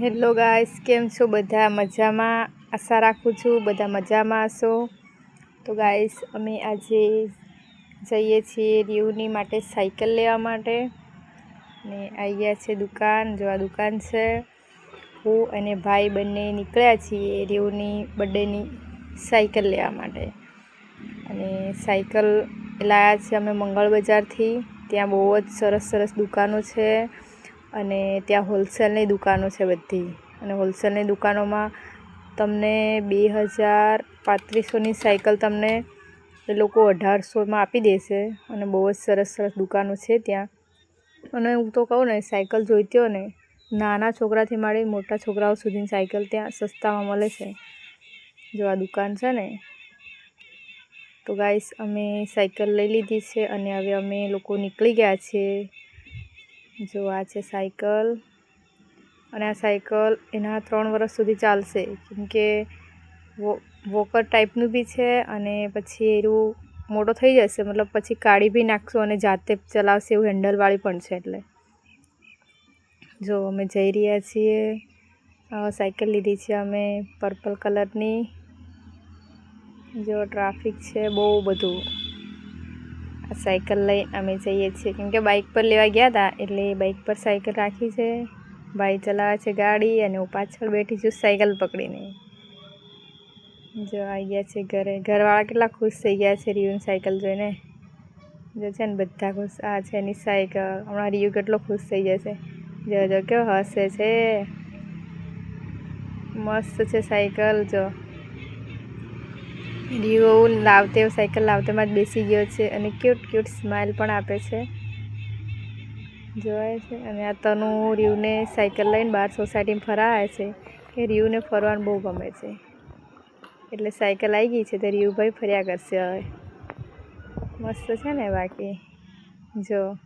Hello guys, કેમ છો બધા? મજામાં? આશા રાખું છું બધા મજામાં હશો. તો ગાઈસ, અમે આજે જઈએ છીએ રીવની માટે સાયકલ લેવા માટે. ને આવી ગયા છે દુકાન જો આ દુકાન છે. હું અને ભાઈ બંને નીકળ્યા છીએ રીવની બર્થડેની સાયકલ લેવા માટે. અને સાયકલ લાવ્યા છે અમે મંગળ બજારથી ત્યાં બહુ જ સરસ સરસ દુકાનો છે. અને ત્યાં હોલસેલની દુકાનો છે બધી. અને હોલસેલની દુકાનોમાં તમને બે હજાર પાંત્રીસોની સાયકલ તમને એ લોકો અઢારસોમાં આપી દેશે અને બહુ જ સરસ સરસ દુકાનો છે ત્યાં. અને હું તો કહું ને, સાયકલ જોઈતી હોય ને, નાના છોકરાથી માંડી મોટા છોકરાઓ સુધીની સાયકલ ત્યાં સસ્તામાં મળે છે. જો આ દુકાન છે ને, તો ગાઈસ અમે સાયકલ લઈ લીધી છે અને હવે અમે લોકો નીકળી ગયા છીએ. જો આ છે સાયકલ. અને આ સાયકલ એના ત્રણ વર્ષ સુધી ચાલશે. કેમકે વોકર ટાઈપનું બી છે અને પછી એનું મોટો થઈ જશે. મતલબ પછી કાઢી બી નાખશો અને જાતે ચલાવશે એવું હેન્ડલવાળી પણ છે એટલે. જો અમે જઈ રહ્યા છીએ. સાયકલ લીધી છે અમે પર્પલ કલરની જો ટ્રાફિક છે બહુ બધું. સાયકલ લઈ અમે જઈએ છીએ. કેમ કે બાઇક પર લેવા ગયા હતા એટલે બાઇક પર સાયકલ રાખી છે. ભાઈ ચલાવે છે ગાડી અને હું પાછળ બેઠી છું સાયકલ પકડીને. જો આવી ગયા છે ઘરે. ઘરવાળા કેટલા ખુશ થઈ ગયા છે રિયુની સાયકલ જોઈને. જો છે ને બધા ખુશ. આ છે એની સાયકલ. હમણાં રિયુ કેટલો ખુશ થઈ જશે. જો જો, કેવો હસે છે. મસ્ત છે સાયકલ, જો. રિયુ લાવતે સાયકલ લાવતેમાં જ બેસી ગયો છે અને ક્યુટ ક્યુટ સ્માઇલ પણ આપે છે. જોવાય છે. અને આ તનુ, રિયુને સાયકલ લઈને બહાર સોસાયટીમાં ફરાવે છે. કે રિયુને ફરવાનું બહુ ગમે છે. એટલે સાયકલ આવી ગઈ છે તો રિયુભાઈ ફર્યા કરશે હવે. મસ્ત છે ને બાકી. જો.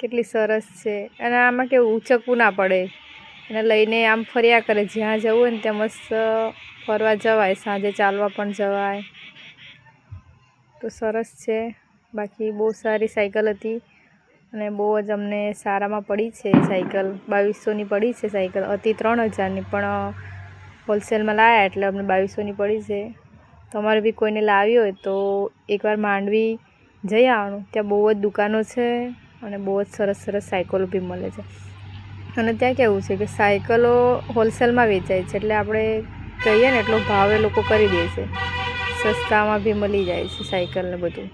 કેટલી સરસ છે. અને આમાં કેવું ઉચકવું ના પડે. એને લઈને આમ ફર્યા કરે. જ્યાં જવું હોય ને ત્યાં મસ્ત ફરવા જવાય. સાંજે ચાલવા પણ જવાય. તો સરસ છે. બાકી બહુ સારી સાયકલ હતી. અને બહુ જ અમને સારામાં પડી છે સાયકલ. બાવીસોની પડી છે સાયકલ. હતી ત્રણ હજારની. પણ હોલસેલમાં લાવ્યા એટલે અમને બાવીસોની પડી છે. તમારે બી કોઈને લાવી હોય તો એકવાર માંડવી જઈ આવવાનું. ત્યાં બહુ જ દુકાનો છે અને બહુ જ સરસ સરસ સાયકલો બી મળે છે. અને ત્યાં કેવું છે કે સાયકલો હોલસેલમાં વેચાય છે એટલે આપણે કહીએ ને એટલો ભાવ એ લોકો કરી દે છે. સસ્તામાં બી મળી જાય છે સાયકલને બધું.